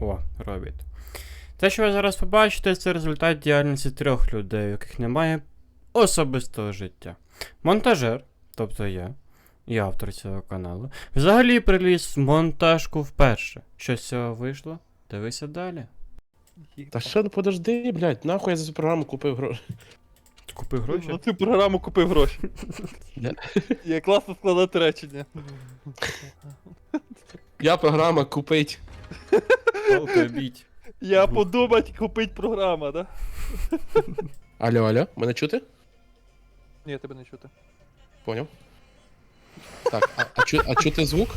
О, робить. Те, що ви зараз побачите, це результат діяльності трьох людей, у яких немає особистого життя. Монтажер, тобто я, і автор цього каналу, взагалі приліз в монтажку вперше. Що з цього вийшло? Дивися далі. Та що, ну подожди, блядь, нахуй я за цю програму купив гроші. Купи гроші? На цю програму купив гроші. Я- класно складати речення. Я програма купить. Палкою. Я подумать, купить програма, да? Алло, алло, мене чути? Ні, тебе не чути. Поняв. Так, а, а, чу, а чути звук?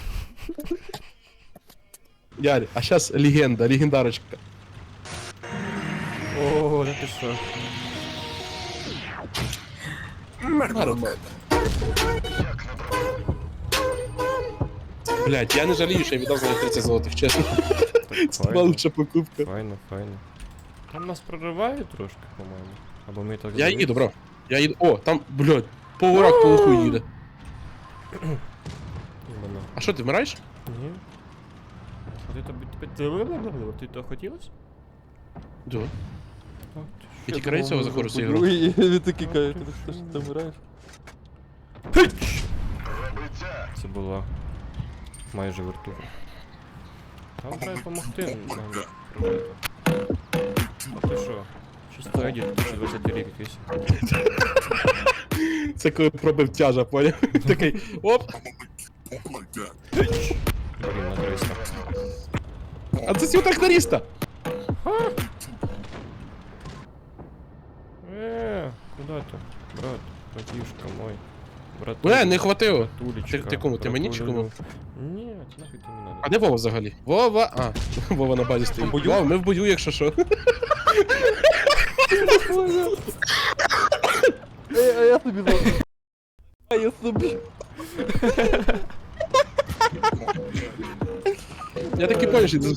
Ярі, а зараз легенда, легендарочка. О, да ти що? Нормально. Блять, я не жалію, що я віддав за них 30 золотих, чесно. Так, Це була файно, лучша покупка. файно, файно. Там нас проривають трошки, по-моєму. Або ми так Я завидимо. їду, бро. Я їду. О, там, блядь, поворак по луху їде. Іменно. А що, ти вмираєш? Ні. А ти тобі ти, ти то хотілося? Да. О, Я тільки цього заходжу в цю ігру. Ну, він такий каже, ти що ти вмираєш? Це була майже вертуха. Там треба допомогти. А ти що? Чисто едіт 2020 рік якийсь. Це коли пробив тяжа, поняв? Такий, оп, Блін, на 300. а це сіл тракториста. Е, куди ти? Брат, братішка мой. Брат. Бля, не хватило. Ти- ти кому? Ти мені чи кому? Ні, це нафіг тобі не А надо. де Вова взагалі? Вова, а, Вова на базі стоїть. бою? Вова, ми в бою, якщо що. Ей, а я собі за... А я собі. Я такий понял, що ти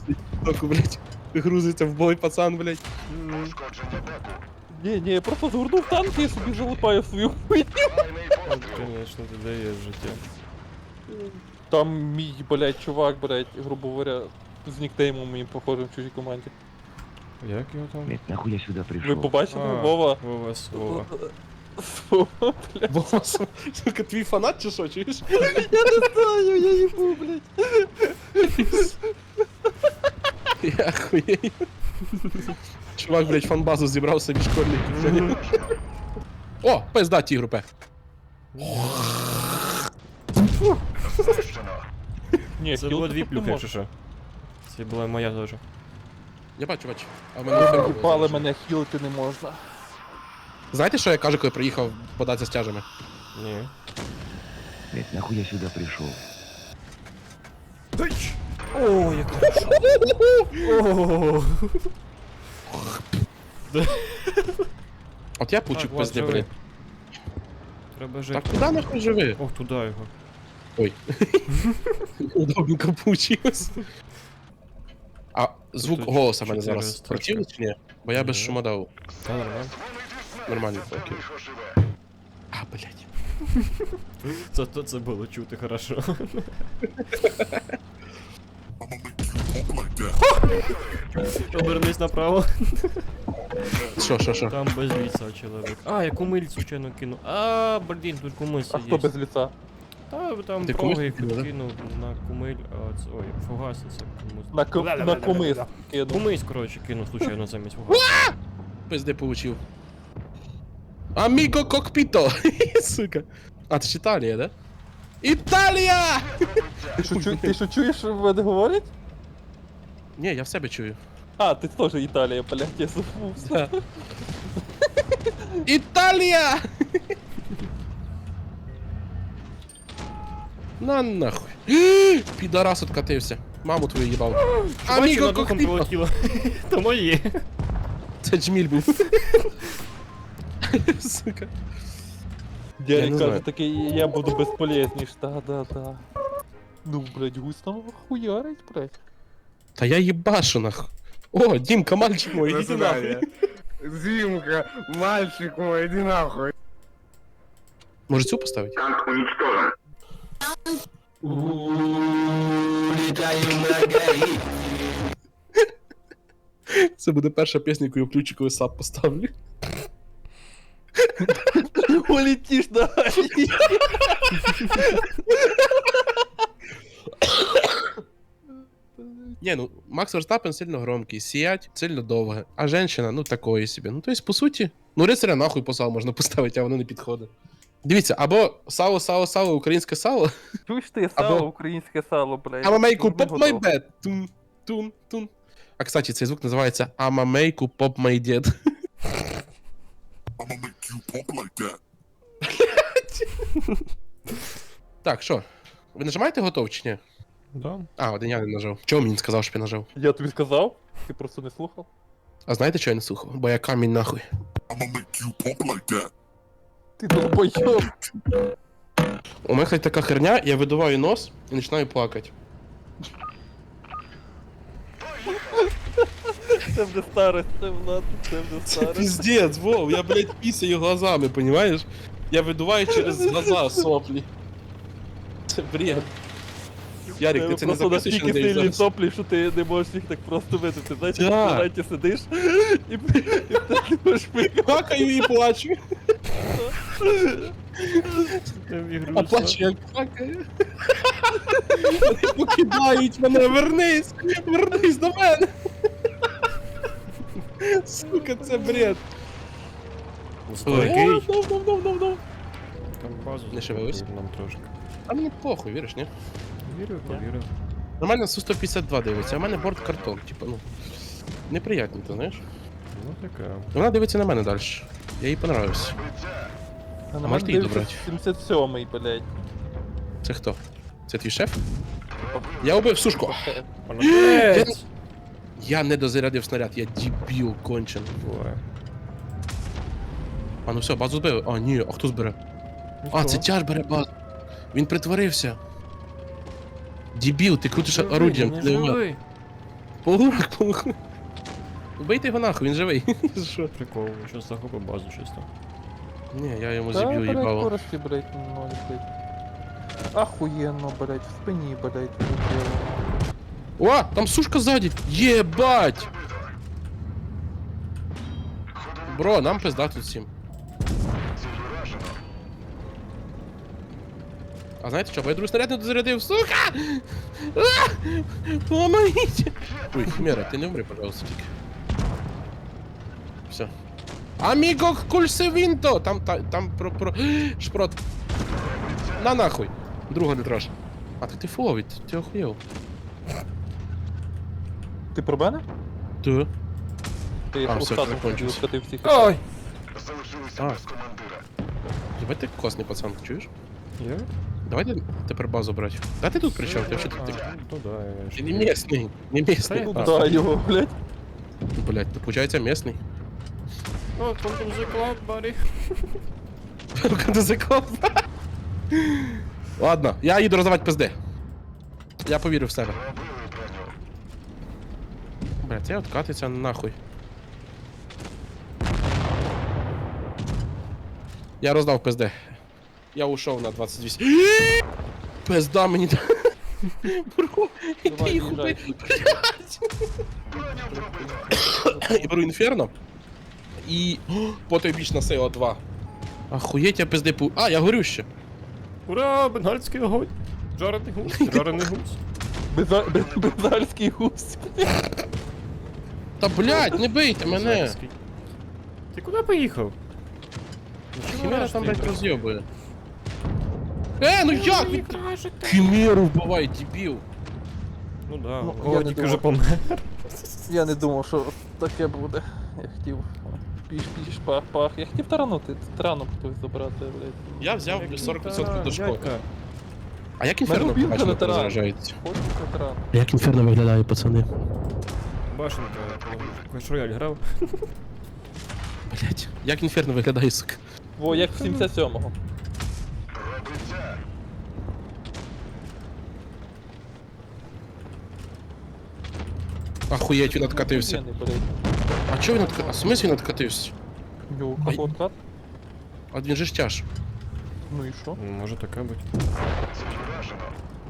току, блядь. Грузиться в бой, пацан, блядь. Ні, ні, я просто згорнув танки і собі залипаю в свою хуйню. Ну, Конечно, ти даєш життя. Там мій, блядь, чувак, блядь, грубо говоря, з нікнеймом моїм похожим в чужій команді. Як його там? Блять, нахуй я сюда Ви пришел? побачили, А, Вова? Вова Свова. Вова, блядь. Вова, сука, твій фанат чи що, чуєш? Я не знаю, я їбу, блядь. Я охуєю. Чувак, блядь, фанбазу зібрав собі школьників. О, пизда тігру пе. Ні, Це було дві плюхи, якщо що. Це була моя теж. Я бачу, бачу. А в мене ферма Упали мене хілити не можна. Знаєте, що я кажу, коли приїхав податися з тяжами? Ні. Блять, нахуй я сюда пришел? О, як хорошо. От я получив Так, пизди, блядь. Треба жити. Так куди нахуй живи? Ох, туди його. Ой. Удобненько получилось. А звук Тут голоса мене чотири зараз строчки. противний чи ні? Бо я без Ні. шума дав. Та нормально. Нормально, окей. А, блядь. Це, це, це було чути хорошо. Обернись направо. Що, що, що? Там без лица чоловік. А, я кумиль случайно кинув. А, блін, тут кумиль А є. хто без лица? Та там Ти прогай кинув, да? кинув на кумиль, а ц- ой, фугаси це комусь. На, ко- на комис. кинув. Кумись, коротше, кинув случайно замість фугасу. Пизди получив. Аміго кокпіто! Сука. А, це ж Італія, да? Італія! Ти що, чу- ти що чуєш, що мене говорять? Ні, я в себе чую. А, ти теж Італія, блядь, я забувся. Да. Італія! На нахуй. Підарас откатився. Маму твою їбав. Бачу, Аміго над духом кокпіто! прилетіло. То моє. Це джміль був. Сука. Я Дядя не каже знаю. такий, я буду безполезніш, да, да, да. Ну, блядь, гусь там хуярить, блядь. Та я їбашу нахуй. О, Дімка, мальчик мой, іди нахуй. Зимка, мальчик мой, иди нахуй. Може цю поставити? Це буде перша пісня, яку я включу, коли сап поставлю. Улетиш далі. Ні, ну Макс Верстапен сильно громкий, сіять сильно довге, а женщина, ну такої собі. Ну, тобто, по суті, ну рицаря нахуй по посал можна поставити, а воно не підходить. Дивіться, або сало, сало, сало, українське сало, Чуєш ти сало, Або- українське сало, блядь. амамейку Зроби поп май бед. Тун, тун, тун. А кстати, цей звук називається Амамейку поп май дед. You pop like that. Так, що? Ви нажимаєте готов чи ні? Да. А, один я не нажав. Чого мені не сказав, щоб я нажав? Я тобі сказав, ти просто не слухав. А знаєте, чого я не слухав? Бо я камінь нахуй. I'ma make you pop like that. Ти долбойоб. У мене, кстати, така херня, я видуваю нос і починаю плакати. Це вже старость, це Влад, це вже Це старость. піздець, Вов, я, блядь, пісаю глазами, понимаешь? Я видуваю через глаза соплі. Це бред. Ярик, ти це не просто записуєш настільки на сильні зараз? соплі, що ти не можеш їх так просто видати. Знаєш, Да. в туалеті сидиш і, і ти не можеш пикати. Плакаю і плачу. А плачу, як плакаю. Вони покидають мене, вернись! Вернись до мене! Сука, це бред. Ой, О, дов, дов, дов, дов, дов. Там базу Не шевелись? зробили нам трошки. А мені похуй, віриш, ні? Вірю, повірю. На мене Су-152 дивиться, а в мене борт картон, типу, ну. Неприятно, ти знаєш? Ну таке. Вона дивиться на мене далі. Я їй понравився. А на можете її дивиться 77-й, блядь. Це хто? Це твій шеф? Я убив сушку. Я не дозарядив снаряд, я дебіл кончений. Буває. А ну все, базу збили. А, ні, а хто збере? А, це тяж бере базу. Він притворився. Дебіл, ти крутиш орудієм, ти не вмер. живий. Полурак, полурак. Вбийте його нахуй, він живий. Що? Прикол, щось захопив базу чисто. Ні, я йому Та, зіб'ю блядь, їбало. користі, блядь, ноль, блядь. Ахуєнно, блядь, в спині, блядь. О, там сушка ззаді. Єбать! Бро, нам пизда тут всім. А знаєте що, бо я другий снаряд не дозарядив, сука! Помогите! Ой, Хмера, ти не вмри, пожалуйста, тільки. Все. Аміго кульсевінто! Там, та, там про, про... Шпрот. На нахуй. Друга не траш. А ти ти фовить, ти охуєв. Ти про мене? Ти? Ти А, все, закончився. Ой! А. Ебать ти класний пацан, чуєш? Я? Давайте тепер базу брати. Да ти тут при чому? Ти що тут? Ти, Ну да, я ти не місний, не я- Ну да, його, блядь. Блять, ти получається місний. О, Quantum the Cloud, buddy. Язиком. Ладно, я їду роздавати пизди. Я повірю в себе. Бля, це откатиться нахуй. Я роздав пизди. Я ушов на 28. Пизда мені. да- Бро, убий. Блядь. І беру інферно. І. О, Потойбічна сила 2. Ахуєть, я пизди пу. А, я горю ще. Ура, бенгальський огонь! Жарений гусь, жарений гусь. Без- гусь. Та блядь, не бийте мене. Бенгальський. Ти куди поїхав? Хімера там, блядь, роз'єбує. Е, ну як він? Хімеру вбивай, дебіл. Ну да, Ну, о, я не тільки думав. помер. Я не думав, що таке буде. Я хотів. Піш, піш, пах, пах. Я хотів таранути. Тарану хтось забрати, блядь. Я взяв 40% до школи. А як інферно Мене бачите, на таран. розражається? Хочеться таран. Як інферно виглядає, пацани? Башенка, Clash Royale грав. Блять, як інферно виглядає, сука? Во, як в 77-го. Ахуєть, він откатився. А чого він откатився? А в смислі він откатився? Йо, кого откат? А він же ж тяж. Ну і що? Може таке бути.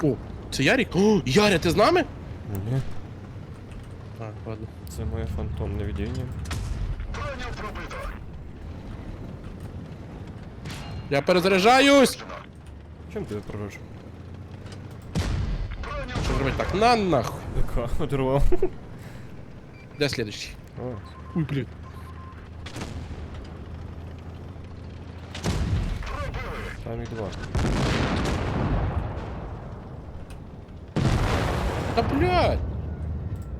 О, це Ярік? О, Яря, ти з нами? Ні, А, ладно. це моє фантомне видіння. Я перезаряджаюсь! Чим ти пророжу? Що зробити так? На нахуй. Яка оторвав. Де слідущий? О, Ой, блін. там їх два. Та блядь!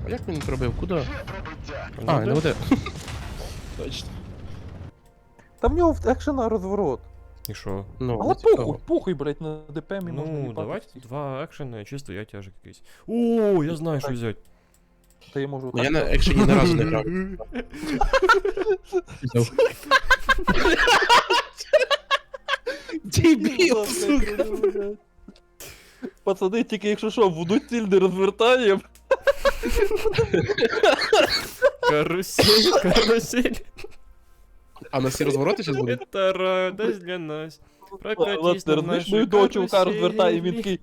А як він пробив? Куди? А, Ну, не де? буде. Точно. Та в нього в екшена розворот. І що? Ну, Але не цікаво. похуй, похуй, блядь, на ДПМі можна Ну, їбати давайте всіх. два екшени, чисто я тяжик якийсь. О, я знаю, що Так. взяти. Та я можу Ну, я на екшені ні разу не грав. Дебіл, сука. Пацани, тільки якщо що, одну ціль розвертаємо. Карусель, карусель. А на всі розвороти зараз будуть? Это радость для нас. Прокатись на розумієш, нашій мою дочу в розвертає, і він такий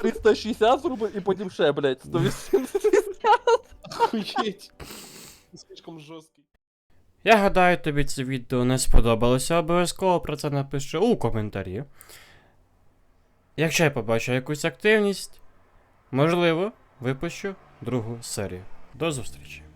360 зробив, і потім ще, блядь, 180. Охуєть. Слишком жорсткий. Я гадаю, тобі це відео не сподобалося, обов'язково про це напиши у коментарі. Якщо я побачу якусь активність, можливо, випущу другу серію. До зустрічі!